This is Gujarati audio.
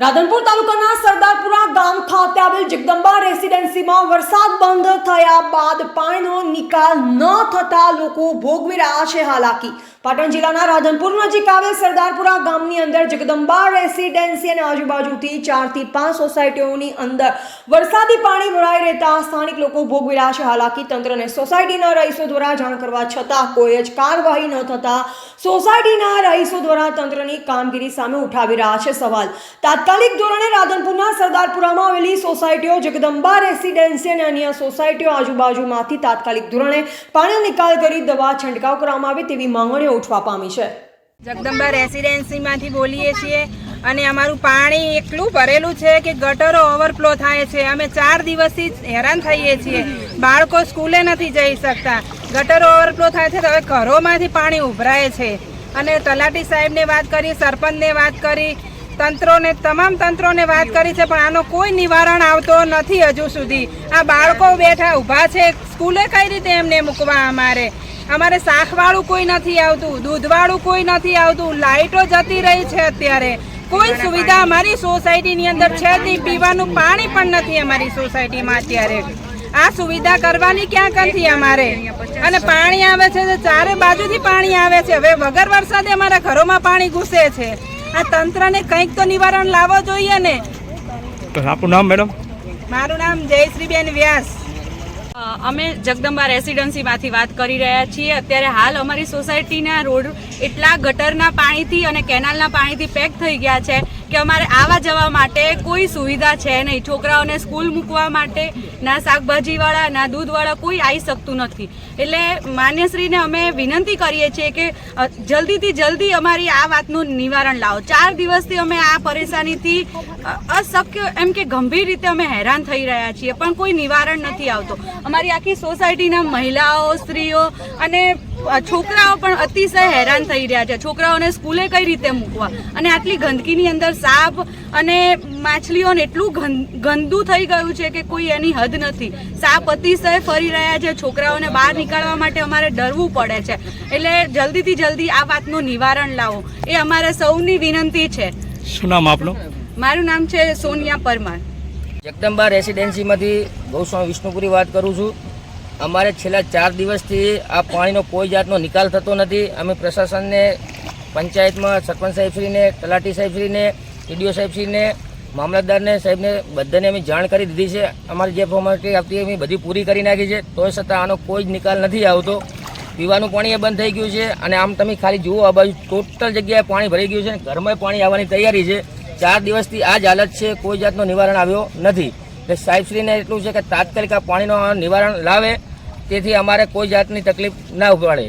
રાધનપુર તાલુકાના સરદારપુરા ગામ ખાતે આવેલ જગદંબા રેસિડેન્સીમાં વરસાદ બંધ થયા બાદ પાણીનો નિકાલ ન થતા લોકો ભોગવી રહ્યા છે હાલાકી. પાટણ જિલ્લાના રાધનપુર નજીક આવેલ સરદારપુરા ગામની અંદર જગદંબા રેસિડેન્સી અને આજુબાજુથી ચારથી પાંચ સોસાયટીઓની અંદર વરસાદી પાણી ભરાઈ રહેતા સ્થાનિક લોકો ભોગવી રહ્યા છે હાલાકી તંત્રને સોસાયટીના રહીશો દ્વારા જાણ કરવા છતાં કોઈ જ કાર્યવાહી ન થતા સોસાયટીના રહીશો દ્વારા તંત્રની કામગીરી સામે ઉઠાવી રહ્યા છે સવાલ. તાત્કાલિક ધોરણે રાધનપુરના સરદારપુરામાં આવેલી સોસાયટીઓ જગદંબા રેસિડેન્સી અને અન્ય સોસાયટીઓ આજુબાજુમાંથી તાત્કાલિક ધોરણે પાણીનો નિકાલ કરી દવા છંટકાવ કરવામાં આવે તેવી માંગણીઓ ઉઠવા પામી છે. જગદંબા રેસિડેન્સીમાંથી બોલીએ છીએ અને અમારું પાણી એટલું ભરેલું છે કે ગટરો ઓવરફ્લો થાય છે. અમે ચાર દિવસથી હેરાન થઈએ છીએ. બાળકો સ્કૂલે નથી જઈ શકતા. ગટરો ઓવરફ્લો થાય છે તો હવે ઘરોમાંથી પાણી ઉભરાય છે. અને તલાટી સાહેબને વાત કરી, સરપંચને વાત કરી, તંત્રોને, તમામ તંત્રોને વાત કરી છે, પણ આનો કોઈ નિવારણ આવતો નથી હજુ સુધી. આ બાળકો બેઠા ઊભા છે. સ્કૂલે કઈ રીતે એમને મૂકવા અમારે? અમારે શાકવાળું કોઈ નથી આવતું દૂધવાળું કોઈ નથી આવતું લાઇટો જતી રહી છે અત્યારે. કોઈ સુવિધા અમારી સોસાયટીની અંદર છે નહીં પીવાનું પાણી પણ નથી અમારી સોસાયટીમાં અત્યારે. આ સુવિધા કરવાની ક્યાં કરતી અમારે? અને પાણી આવે છે ચારે બાજુથી પાણી આવે છે. હવે વગર વરસાદે અમારા ઘરોમાં પાણી ઘૂસે છે. આ તંત્રને કંઈક તો નિવારણ લાવવો જોઈએ ને. આપનું નામ મેડમ? મારું નામ જયશ્રીબેન વ્યાસ. અમે જગદંબા રેસિડન્સીમાંથી વાત કરી રહ્યા છીએ. અત્યારે હાલ અમારી સોસાયટીના રોડ એટલા ગટરના પાણીથી અને કેનાલના પાણીથી પેક થઈ ગયા છે. કે અમારે આવવા જવા માટે કોઈ સુવિધા છે નહીં. છોકરાઓને સ્કૂલ મૂકવા માટે ના શાકભાજીવાળા, ના દૂધવાળા કોઈ આવી શકતું નથી. એટલે માન્યશ્રીને અમે વિનંતી કરીએ છીએ કે જલ્દીથી જલ્દી અમારી આ વાતનું નિવારણ લાવો. ચાર દિવસથી અમે આ પરેશાનીથી અશક્ય એમ કે ગંભીર રીતે અમે હેરાન થઈ રહ્યા છીએ, પણ કોઈ નિવારણ નથી આવતો. અમારી આખી સોસાયટીના મહિલાઓ, સ્ત્રીઓ અને છોકરાઓ પણ અતિશય હેરાન થઈ રહ્યા છે. છોકરાઓને સ્કૂલે કઈ રીતે મૂકવા? અને આટલી ગંદકીની અંદર સાપ અને માછલીઓને એટલું ગંદુ થઈ ગયું છે કે કોઈ એની હદ નથી. સાપ અતિશય ફરી રહ્યા છે છોકરાઓને બહાર નીકળવા માટે અમારે ડરવું પડે છે. એટલે જલ્દીથી જલ્દી આ વાતનું નિવારણ લાવો. એ અમારે સૌની વિનંતી છે. શું નામ આપનું? મારું નામ છે સોનિયા પરમાર. જગદંબા રેસિડેન્સીમાંથી ગૌસ્વામી વિષ્ણુપુરી વાત કરું છું. અમારે છેલ્લા ચાર દિવસથી આ પાણીનો કોઈ જાતનો નિકાલ થતો નથી. અમે પ્રશાસનને પંચાયતમાં સરપંચ સાહેબશ્રીને તલાટી સાહેબશ્રીને ટીડીઓ સાહેબશ્રીને મામલતદારને સાહેબને બધાને અમે જાણ કરી દીધી છે. અમારી જે ફોર્માલિટી આપતી અમે બધી પૂરી કરી નાખી છે. તોય છતાં આનો કોઈ જ નિકાલ નથી આવતો. પીવાનું પાણી એ બંધ થઈ ગયું છે અને આમ તમે ખાલી જુઓ આ બાજુ ટોટલ જગ્યાએ પાણી ભરાઈ ગયું છે અને ઘરમાં પાણી આવવાની તૈયારી છે. ચાર દિવસથી આ જ હાલત છે. કોઈ જાતનો નિવારણ આવ્યો નથી. એટલે સાહેબશ્રીને એટલું છે કે તાત્કાલિક આ પાણીનો નિવારણ લાવે. તેથી અમારે કોઈ જાતની તકલીફ ના પડે